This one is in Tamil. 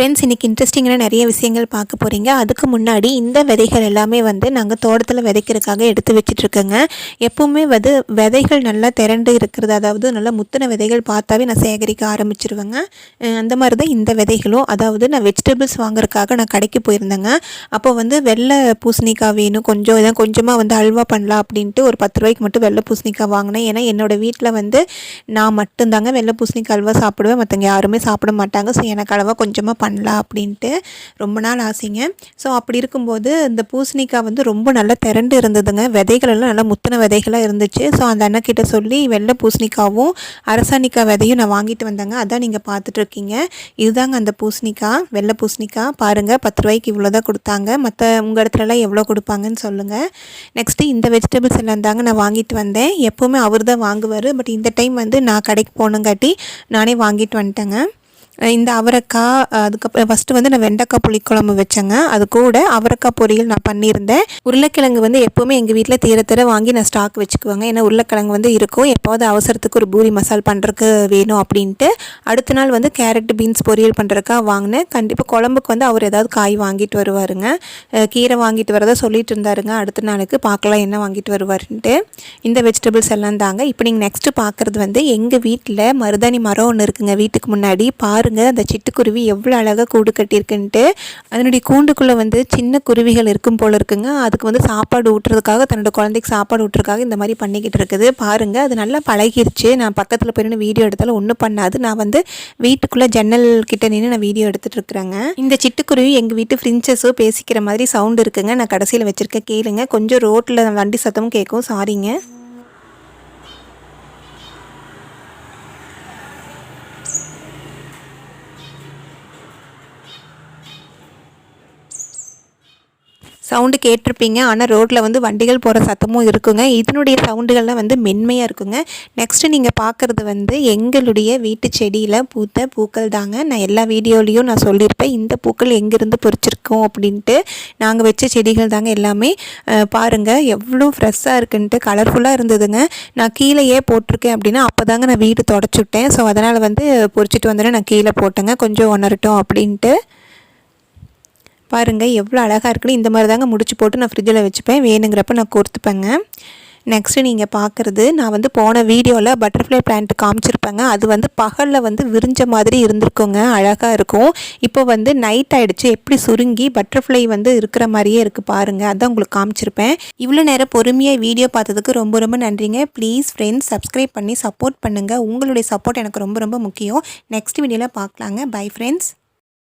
ஃப்ரெண்ட்ஸ் இன்றைக்கி இன்ட்ரெஸ்டிங்கான நிறைய விஷயங்கள் பார்க்க போகிறீங்க அதுக்கு முன்னாடி இந்த விதைகள் எல்லாமே வந்து நாங்கள் தோட்டத்தில் விதைக்கிறதுக்காக எடுத்து வச்சிட்ருக்கோங்க எப்போவுமே வந்து விதைகள் நல்லா திரண்டு இருக்கிறது அதாவது நல்லா முத்தின விதைகள் பார்த்தாவே நான் சேகரிக்க ஆரம்பிச்சிருவேங்க. அந்த மாதிரி தான் இந்த விதைகளும். அதாவது நான் வெஜிடபிள்ஸ் வாங்குறதுக்காக நான் கடைக்கு போயிருந்தேங்க. அப்போ வந்து வெள்ளை பூசணிக்காய் வேணும். கொஞ்சம் இதான் கொஞ்சமாக வந்து அல்வா பண்ணலாம் அப்படின்ட்டு ஒரு பத்து ரூபாய்க்கு மட்டும் வெள்ளை பூசணிக்காய் வாங்கினேன். ஏன்னா என்னோடய வீட்டில் வந்து நான் மட்டும்தாங்க வெள்ளை பூசணிக்காய் அல்வா சாப்பிடுவேன். மற்றவங்க யாருமே சாப்பிட மாட்டாங்க. ஸோ எனக்கு அளவாக கொஞ்சமாக பண்ணலாம் அப்படின்ட்டு ரொம்ப நாள் ஆசைங்க. ஸோ அப்படி இருக்கும்போது இந்த பூசணிக்காய் வந்து ரொம்ப நல்லா திரண்டு இருந்ததுங்க. விதைகளெல்லாம் நல்லா முத்தின விதைகளாக இருந்துச்சு. ஸோ அந்த அண்ணக்கிட்ட சொல்லி வெள்ளை பூசணிக்காவும் அரசாணிக்காய் விதையும் நான் வாங்கிட்டு வந்தேங்க. அதான் நீங்கள் பார்த்துட்டு இருக்கீங்க இதுதாங்க அந்த பூசணிக்காய் வெள்ளை பூசணிக்காய். பாருங்கள் பத்து ரூபாய்க்கு இவ்வளோ தான் கொடுத்தாங்க. மற்ற உங்கள் இடத்துலலாம் எவ்வளோ கொடுப்பாங்கன்னு சொல்லுங்கள் நெக்ஸ்ட்டு இந்த வெஜிடபிள்ஸ் எல்லாம் தாங்க நான் வாங்கிட்டு வந்தேன். எப்போவுமே அவர் தான் வாங்குவார். பட் இந்த டைம் வந்து நான் கடைக்கு போகணுங்காட்டி நானே வாங்கிட்டு வந்துட்டேங்க. இந்த அவரைக்காய் அதுக்கப்புறம் ஃபஸ்ட்டு வந்து நான் வெண்டைக்காய் புளிக்குழம்பு வச்சேங்க. அது கூட அவரைக்காய் பொரியல் நான் பண்ணியிருந்தேன். உருளைக்கிழங்கு வந்து எப்போவுமே எங்கள் வீட்டில் தீர தீர வாங்கி நான் ஸ்டாக் வச்சுக்குவாங்க. ஏன்னா உருளைக்கிழங்கு வந்து இருக்கும். எப்போவது அவசரத்துக்கு ஒரு பூரி மசால் பண்ணுறதுக்கு வேணும் அப்படின்ட்டு. அடுத்த நாள் வந்து கேரட் பீன்ஸ் பொரியல் பண்ணுறதுக்காக வாங்கினேன். கண்டிப்பாக குழம்புக்கு வந்து அவர் ஏதாவது காய் வாங்கிட்டு வருவாருங்க. கீரை வாங்கிட்டு வரதா சொல்லிட்டு இருந்தாருங்க. அடுத்த நாளுக்கு பார்க்கலாம் என்ன வாங்கிட்டு வருவாருன்ட்டு. இந்த வெஜிடபிள்ஸ் எல்லாம் தாங்க. இப்போ நீங்கள் நெக்ஸ்ட்டு பார்க்குறது வந்து எங்கள் வீட்டில் மருதாணி மரம் ஒன்று இருக்குங்க. வீட்டுக்கு முன்னாடி பாருங்கள் அந்த சிட்டுக்குருவி எவ்வளோ அழகாக கூடு கட்டியிருக்குன்ட்டு அதனுடைய கூண்டுக்குள்ளே வந்து சின்ன குருவிகள் இருக்கும் போல் இருக்குங்க. அதுக்கு வந்து சாப்பாடு ஊட்டுறதுக்காக தன்னோட குழந்தைக்கு சாப்பாடு ஊட்டுறதுக்காக இந்த மாதிரி பண்ணிக்கிட்டு இருக்குது. பாருங்கள் அது நல்லா பழகிருச்சு. நான் பக்கத்தில் போய் வீடியோ எடுத்தாலும் ஒன்றும் பண்ணாது. நான் வந்து வீட்டுக்குள்ளே ஜன்னல் கிட்ட நின்று நான் வீடியோ எடுத்துகிட்டு இருக்கிறேங்க. இந்த சிட்டுக்குருவி எங்கள் வீட்டு ஃப்ரின்ச்சஸும் பேசிக்கிற மாதிரி சவுண்ட் இருக்குங்க. நான் கடைசியில் வச்சுருக்கேன். கேளுங்க. கொஞ்சம் ரோட்டில் வண்டி சத்தமும் கேட்கும். சாரிங்க சவுண்டு கேட்டிருப்பீங்க. ஆனால் ரோட்டில் வந்து வண்டிகள் போகிற சத்தமும் இருக்குங்க. இதனுடைய சவுண்டுகள்லாம் வந்து மென்மையாக இருக்குங்க. நெக்ஸ்ட்டு நீங்கள் பார்க்குறது வந்து எங்களுடைய வீட்டு செடியில் பூத்த பூக்கள் தாங்க. நான் எல்லா வீடியோலையும் நான் சொல்லியிருப்பேன். இந்த பூக்கள் எங்கேருந்து பொறிச்சிருக்கோம் அப்படின்ட்டு நாங்கள் வச்ச செடிகள் தாங்க எல்லாமே. பாருங்கள் எவ்வளோ ஃப்ரெஷ்ஷாக இருக்குன்ட்டு கலர்ஃபுல்லாக இருந்ததுங்க. நான் கீழேயே போட்டிருக்கேன் அப்படின்னா அப்போ தாங்க நான் வீடு தொடச்சுட்டேன். ஸோ அதனால் வந்து பொறிச்சிட்டு வந்தோடனே நான் கீழே போட்டேங்க. கொஞ்சம் உணரட்டும் அப்படின்ட்டு. பாருங்கள் எவ்வளோ அழகாக இருக்குன்னு. இந்த மாதிரி தாங்க முடிச்சு போட்டு நான் ஃப்ரிட்ஜில் வச்சுப்பேன். வேணுங்கிறப்ப நான் கொடுத்துப்பேங்க நெக்ஸ்ட்டு நீங்கள் பார்க்குறது நான் வந்து போன வீடியோவில் பட்டர்ஃப்ளை பிளான்ட் காமிச்சிருப்பேங்க. அது வந்து பகலில் வந்து விரிஞ்ச மாதிரி இருந்திருக்குங்க. அழகாக இருக்கும். இப்போ வந்து நைட் ஆகிடுச்சு எப்படி சுருங்கி பட்டர்ஃப்ளை வந்து இருக்கிற மாதிரியே இருக்குது பாருங்கள் அதான் உங்களுக்கு காமிச்சிருப்பேன். இவ்வளோ நேரம் பொறுமையாக வீடியோ பார்த்ததுக்கு ரொம்ப ரொம்ப நன்றிங்க. ப்ளீஸ் ஃப்ரெண்ட்ஸ் சப்ஸ்கிரைப் பண்ணி சப்போர்ட் பண்ணுங்கள் உங்களுடைய சப்போர்ட் எனக்கு ரொம்ப ரொம்ப முக்கியம். நெக்ஸ்ட் வீடியோவில் பார்க்கலாங்க. Bye friends